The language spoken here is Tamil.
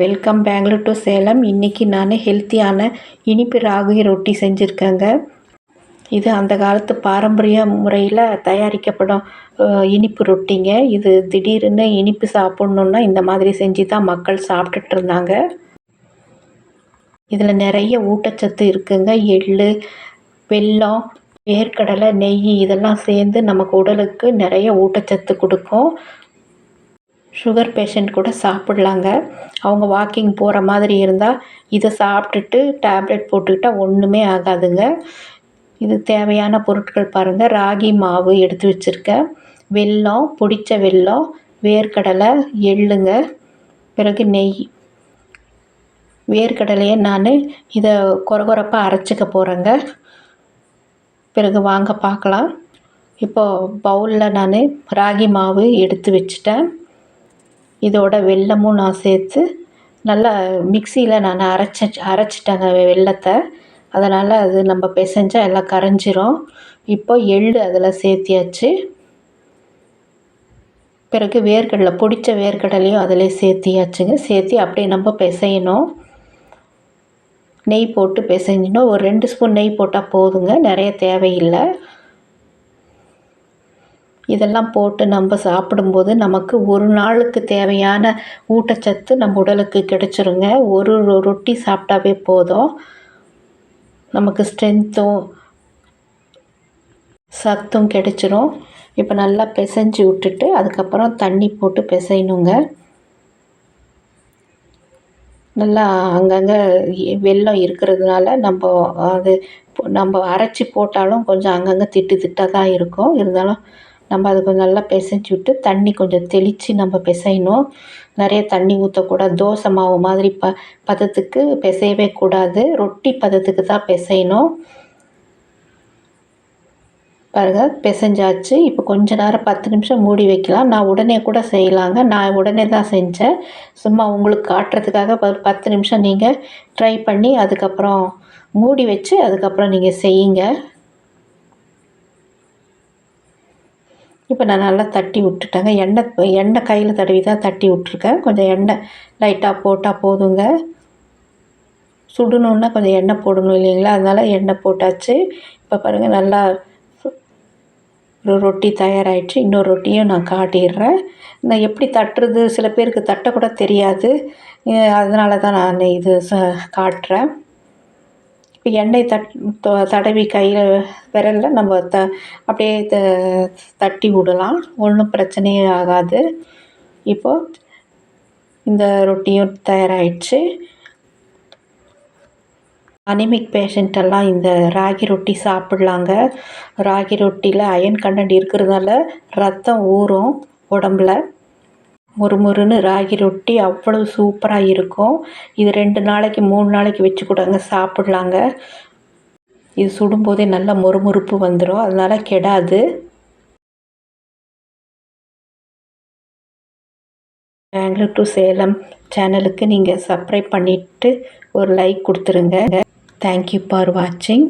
வெல்கம் பெங்களூர் டு சேலம் இன்றைக்கி நான் ஹெல்த்தியான இனிப்பு ராகி ரொட்டி செஞ்சுருக்கேங்க. இது அந்த காலத்து பாரம்பரிய முறையில் தயாரிக்கப்படும் இனிப்பு ரொட்டிங்க. இது திடீர்னு இனிப்பு சாப்பிட்ணுன்னா இந்த மாதிரி செஞ்சு தான் மக்கள் சாப்பிட்டுட்டு இருந்தாங்க. இதில் நிறைய ஊட்டச்சத்து இருக்குங்க. எள் வெல்லம் வேர்க்கடலை நெய் இதெல்லாம் சேர்ந்து நமக்கு உடலுக்கு நிறைய ஊட்டச்சத்து கொடுக்கும். சுகர் பேஷண்ட் கூட சாப்பிட்லாங்க. அவங்க வாக்கிங் போகிற மாதிரி இருந்தால் இதை சாப்பிட்டுட்டு டேப்லெட் போட்டுக்கிட்டால் ஒன்றுமே ஆகாதுங்க. இது தேவையான பொருட்கள் பாருங்கள் ராகி மாவு எடுத்து வச்சுருக்கேன் வெல்லம் பிடிச்ச வெல்லம் வேர்க்கடலை எள்ளுங்க பிறகு நெய். வேர்க்கடலையை நான் இதை கொரகொரப்பாக அரைச்சிக்க போகிறேங்க பிறகு வாங்க பார்க்கலாம். இப்போது பவுலில் நான் ராகி மாவு எடுத்து வச்சுட்டேன். இதோட வெல்லமும் நான் சேர்த்து நல்லா மிக்சியில் நான் அரைச்சி அரைச்சிட்டேங்க வெல்லத்தை. அதனால் அது நம்ம பிசைஞ்சா எல்லாம் கரைஞ்சிரும். இப்போ எள் அதில் சேர்த்தியாச்சு. பிறகு வேர்க்கடலை பிடிச்ச வேர்க்கடலையும் அதில் சேர்த்தியாச்சுங்க. சேர்த்தி அப்படியே நம்ம பிசையணும். நெய் போட்டு பிசைஞ்சினோம் ஒரு ரெண்டு ஸ்பூன் நெய் போட்டால் போதுங்க. நிறைய தேவையில்லை. இதெல்லாம் போட்டு நம்ம சாப்பிடும்போது நமக்கு ஒரு நாளுக்கு தேவையான ஊட்டச்சத்து நம்ம உடலுக்கு கிடைச்சிருங்க. ஒரு ரொ- ரொட்டி சாப்பிட்டாவே போதும். நமக்கு ஸ்ட்ரென்த்தும் சத்தும் கிடைச்சிரும். இப்போ நல்லா பிசைஞ்சு விட்டுட்டு அதுக்கப்புறம் தண்ணி போட்டு பிசையணுங்க. நல்லா அங்கங்கே வெள்ளம் இருக்கிறதுனால நம்ம அது நம்ம அரைச்சி போட்டாலும் கொஞ்சம் அங்கங்கே திட்டு திட்டாக தான் இருக்கும். இருந்தாலும் நம்ம அது கொஞ்சம் நல்லா பிசைஞ்சு விட்டு தண்ணி கொஞ்சம் தெளித்து நம்ம பிசையணும். நிறைய தண்ணி ஊற்றக்கூடாது தோசை மாவு மாதிரி ப பதத்துக்கு பிசையவே கூடாது. ரொட்டி பதத்துக்கு தான் பிசையணும். பாருங்கள் பிசைஞ்சாச்சு. இப்போ கொஞ்ச நேரம் பத்து நிமிஷம் மூடி வைக்கலாம். நான் உடனே கூட செய்யலாங்க. நான் உடனே தான் செஞ்சேன். சும்மா உங்களுக்கு காட்டுறதுக்காக ஒரு பத்து நிமிஷம் நீங்கள் ட்ரை பண்ணி அதுக்கப்புறம் மூடி வச்சு அதுக்கப்புறம் நீங்கள் செய்யுங்க. இப்போ நான் நல்லா தட்டி விட்டுட்டேங்க. எண்ணெய் எண்ணெய் கையில் தடவி தான் தட்டி விட்ருக்கேன் கொஞ்சம் எண்ணெய் லைட்டாக போட்டால் போதுங்க. சுடணுன்னா கொஞ்சம் எண்ணெய் போடணும் இல்லைங்களா? அதனால் எண்ணெய் போட்டாச்சு. இப்போ பாருங்கள் நல்லா ஒரு ரொட்டி தயாராகிடுச்சு இன்னொரு ரொட்டியும் நான் காட்டிடுறேன். நான் எப்படி தட்டுறது? சில பேருக்கு தட்டக்கூட தெரியாது. அதனால தான் நான் இது ச காட்டுறேன். எண்ணெய் தட் தடவி கையில் விரலில் நம்ம த அப்படியே த தட்டி விடலாம். ஒன்றும் பிரச்சனையே ஆகாது. இப்போது இந்த ரொட்டியும் தயாராகிடுச்சு அனிமிக் பேஷண்ட்டெல்லாம் இந்த ராகி ரொட்டி சாப்பிட்லாங்க. ராகி ரொட்டியில் அயன் கண்டென்ட் இருக்கிறதால ரத்தம் ஊறும் உடம்புல. முறுமுறுன்னு ராகி ரொட்டி அவ்வளோ சூப்பராக இருக்கும். இது ரெண்டு நாளைக்கு மூணு நாளைக்கு வச்சு கூடங்க சாப்பிட்லாங்க. இது சுடும்போதே நல்ல மொறுமொறுப்பு வந்துடும் அதனால கெடாது. பெங்களூர் டு சேலம் சேனலுக்கு நீங்கள் சப்ஸ்கிரைப் பண்ணிவிட்டு ஒரு லைக் கொடுத்துருங்க. தேங்க்யூ ஃபார் வாட்சிங்